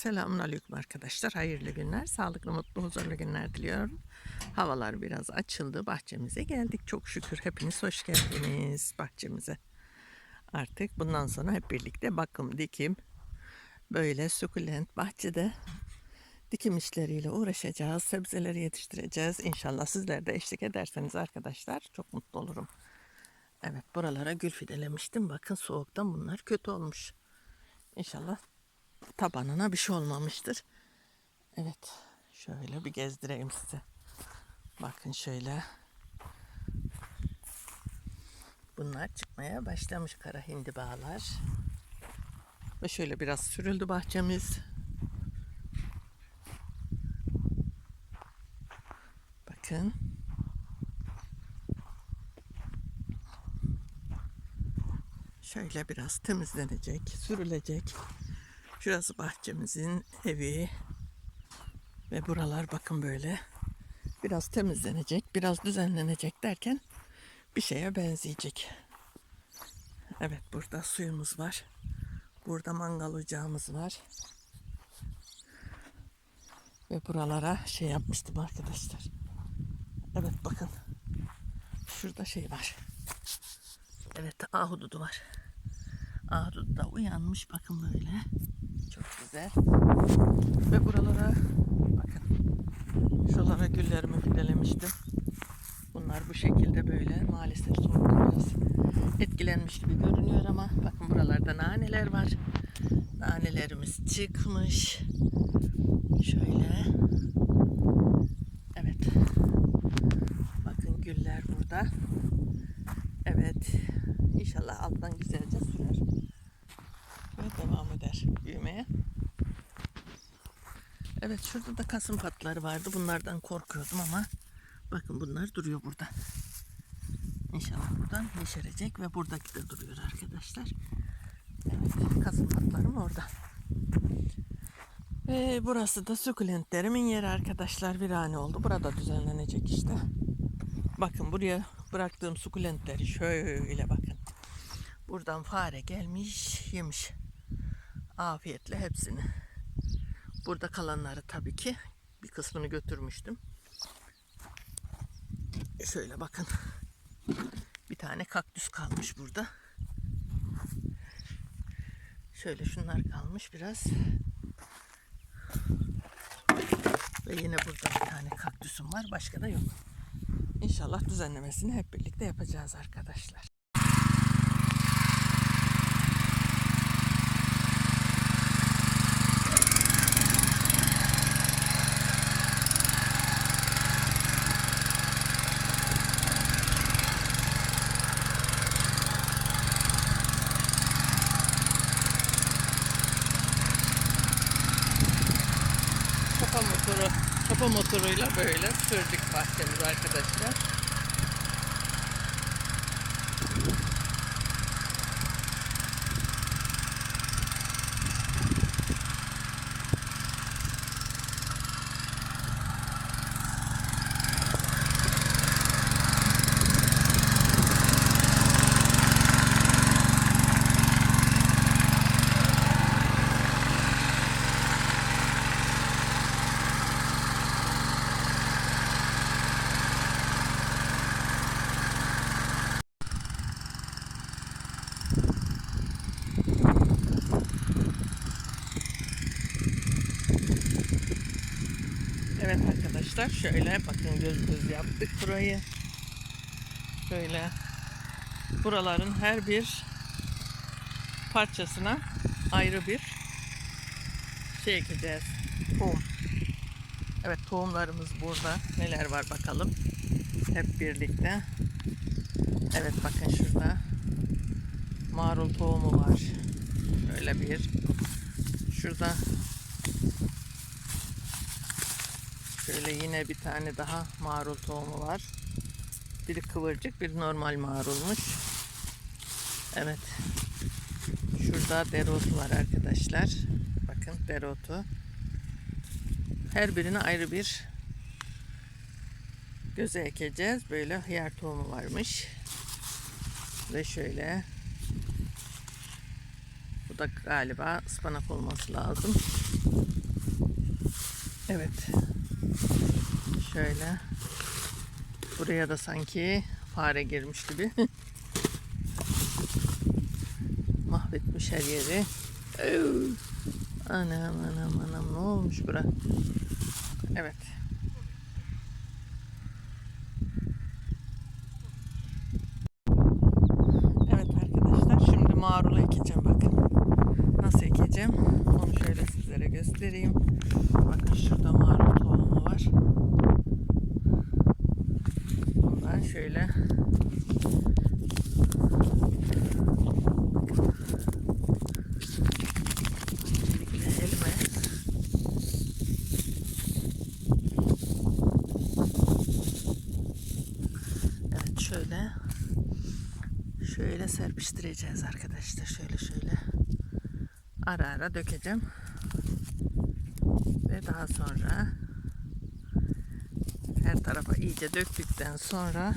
Selamun Aleyküm arkadaşlar. Hayırlı günler, sağlıklı, mutlu, huzurlu günler diliyorum. Havalar biraz açıldı. Bahçemize geldik. Çok şükür hepiniz hoş geldiniz bahçemize. Artık bundan sonra hep birlikte bakım, dikim, böyle sukulent bahçede dikim işleriyle uğraşacağız. Sebzeleri yetiştireceğiz. İnşallah sizler de eşlik ederseniz arkadaşlar çok mutlu olurum. Evet buralara gül fidelemiştim. Bakın soğuktan bunlar kötü olmuş. İnşallah tabanına bir şey olmamıştır. Evet. Şöyle bir gezdireyim size. Bakın şöyle. Bunlar çıkmaya başlamış kara hindibalar. Ve şöyle biraz sürüldü bahçemiz. Bakın. Şöyle biraz temizlenecek, sürülecek. Şurası bahçemizin evi. Ve buralar bakın böyle. Biraz temizlenecek, biraz düzenlenecek derken bir şeye benzeyecek. Evet burada suyumuz var. Burada mangal ocağımız var. Ve buralara şey yapmıştım arkadaşlar. Evet bakın. Şurada şey var. Evet ahududu var. Ahududu da uyanmış bakın böyle. Güzel. Ve buralara bakın. Şuralara güllerimi fidelemiştim. Bunlar bu şekilde böyle maalesef soğukta biraz etkilenmiş gibi görünüyor ama bakın buralarda naneler var. Nanelerimiz çıkmış. Şöyle. Evet. Bakın güller burada. Evet. İnşallah alttan güzelce sürer. Ve devam eder büyümeye. Evet şurada da kasım patları vardı. Bunlardan korkuyordum ama bakın bunlar duruyor burada. İnşallah buradan yeşerecek ve buradaki de duruyor arkadaşlar. Evet kasım patlarım orada. Ve burası da sukulentlerimin yeri arkadaşlar. Virane oldu. Burada düzenlenecek işte. Bakın buraya bıraktığım sukulentleri şöyle bakın. Buradan fare gelmiş yemiş. Afiyetle hepsini. Burada kalanları tabii ki bir kısmını götürmüştüm. Şöyle bakın. Bir tane kaktüs kalmış burada. Şöyle şunlar kalmış biraz. Ve yine burada bir tane kaktüsüm var. Başka da yok. İnşallah düzenlemesini hep birlikte yapacağız arkadaşlar. Çapa motoruyla böyle sürdük bahçemizi arkadaşlar. Evet arkadaşlar şöyle bakın göz göz yaptık burayı. Şöyle buraların her bir parçasına ayrı bir şey ekeceğiz. Tohum. Evet tohumlarımız burada. Neler var bakalım. Hep birlikte. Evet bakın şurada marul tohumu var. Şöyle bir. Şurada Şöyle yine bir tane daha marul tohumu var. Biri kıvırcık, biri normal marulmuş. Evet. Şurada dereotu var arkadaşlar. Bakın dereotu. Her birine ayrı bir göze ekeceğiz. Böyle hıyar tohumu varmış. Ve şöyle bu da galiba ıspanak olması lazım. Evet. Şöyle. Buraya da sanki fare girmiş gibi. Mahvetmiş her yeri. Anam anam anam ne olmuş bura? Evet. Evet arkadaşlar şimdi marulu ekeceğim bakın. Nasıl ekeceğim? Onu şöyle sizlere göstereyim. Bakın şurada marul tohumu var. Elime Evet şöyle şöyle serpiştireceğiz arkadaşlar. Şöyle şöyle ara ara dökeceğim. Ve daha sonra her tarafa iyice döktükten sonra